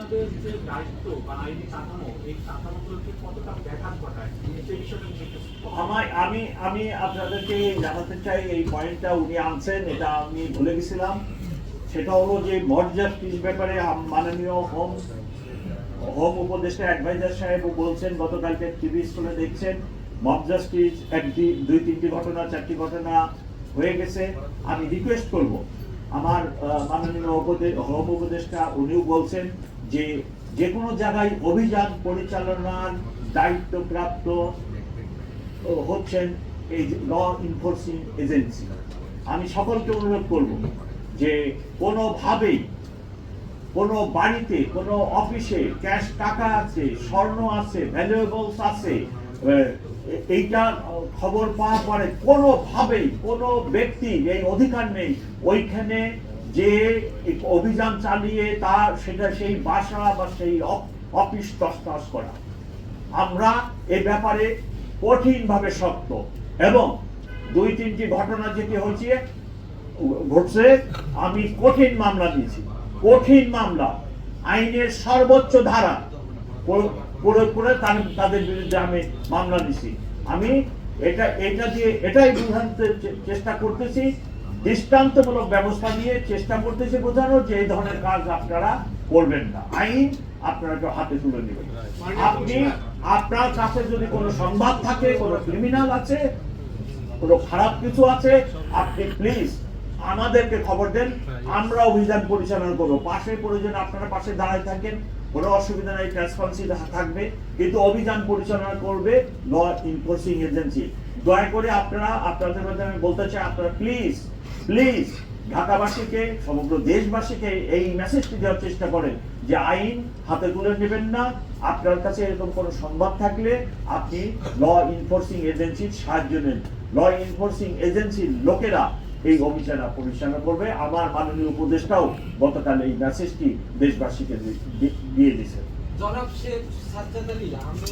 আপনাদের যে দায়িত্ব বা আইনি কাঠামো, এই কাঠামোগুলোকে কতটা ব্যাঘাত ঘটায়? সেই আমি আমি আপনাদেরকে জানাতে চাই, এই পয়েন্টটা উনি আনছেন, এটা আমি ভুলে গেছিলাম। সেটা হলো যে জাস্টিস ব্যাপারে মাননীয় হোম হোম উপদেষ্টা অ্যাডভাইজার সাহেব বলছেন, গতকালকে টিভি স্কুলে দেখছেন মব জাস্টিস একটি দুই তিনটি ঘটনা, চারটি ঘটনা হয়ে গেছে। আমি রিকোয়েস্ট করব। আমার মাননীয় হোম উপদেষ্টা উনিও বলছেন যে যে কোনো জায়গায় অভিযান পরিচালনার দায়িত্বপ্রাপ্ত হচ্ছেন এই ল ইনফোর্সিং এজেন্সি আমি সকলকে অনুরোধ করব যে কোনোভাবেই কোনো বাড়িতে, কোনো অফিসে ক্যাশ টাকা আছে, স্বর্ণ আছে ভ্যালুয়েবলস আছে এইটা খবর পাওয়ার পরে কোনোভাবেই কোনো ব্যক্তি, এই অধিকার নেই। ওইখানে যে অভিযান চালিয়ে তার সেটা সেই বাসা বা সেই অফিস তসনস করা। আমরা এ ব্যাপারে কঠিনভাবে শক্ত এবং দুই তিনটি ঘটনা যেটি হয়েছে, ঘটছে, আমি কঠিন মামলা দিয়েছি। কঠিন মামলা, আইনের সর্বোচ্চ ধারা প্র- প্রয়োগ করে তাদের বিরুদ্ধে আমি মামলা দিছি আমি এটা এটা দিয়ে, এটাই বোঝাতে চেষ্টা করতেছি দৃষ্টান্তমূলক ব্যবস্থা নিয়ে চেষ্টা করতেছি বোঝানো যে এই ধরনের কাজ আপনারা করবেন না। আইন আপনাকে হাতে তুলে নেবেন আপনি আপনার কাছে যদি কোনো সংবাদ থাকে, কোনো ক্রিমিনাল আছে, কোনো খারাপ কিছু আছে, আপনি প্লিজ আমাদেরকে খবর দেন। আমরা অভিযান পরিচালনা করব। পাশে প্রয়োজন আপনারা পাশে দাঁড়ায় থাকেন। কোনো অসুবিধা নেই ট্রান্সপারেন্সি থাকবে, কিন্তু অভিযান পরিচালনা করবে ল ইনফোর্সিং এজেন্সি দয়া করে আপনারা, আপনাদের মধ্যে আমি বলতে চাই, আপনারা প্লিজ প্লিজ ঢাকাবাসীকে, সমগ্র দেশবাসীকে এই মেসেজটি দেওয়ার চেষ্টা করেন যে আইন হাতে তুলে নেবেন না। আপনার কাছে এরকম কোনো সংবাদ থাকলে আপনি ল ইনফোর্সিং এজেন্সির সাহায্য নেন। ল ইনফোর্সিং এজেন্সির লোকেরা এই অভিযান পরিচালনা করবে। আমার মাননীয় উপদেষ্টাও গতকাল এই মেসেজটি দেশবাসীকে দিয়ে দিয়েছেন জনাব শেখ সাজ্জাদ আলী, আমি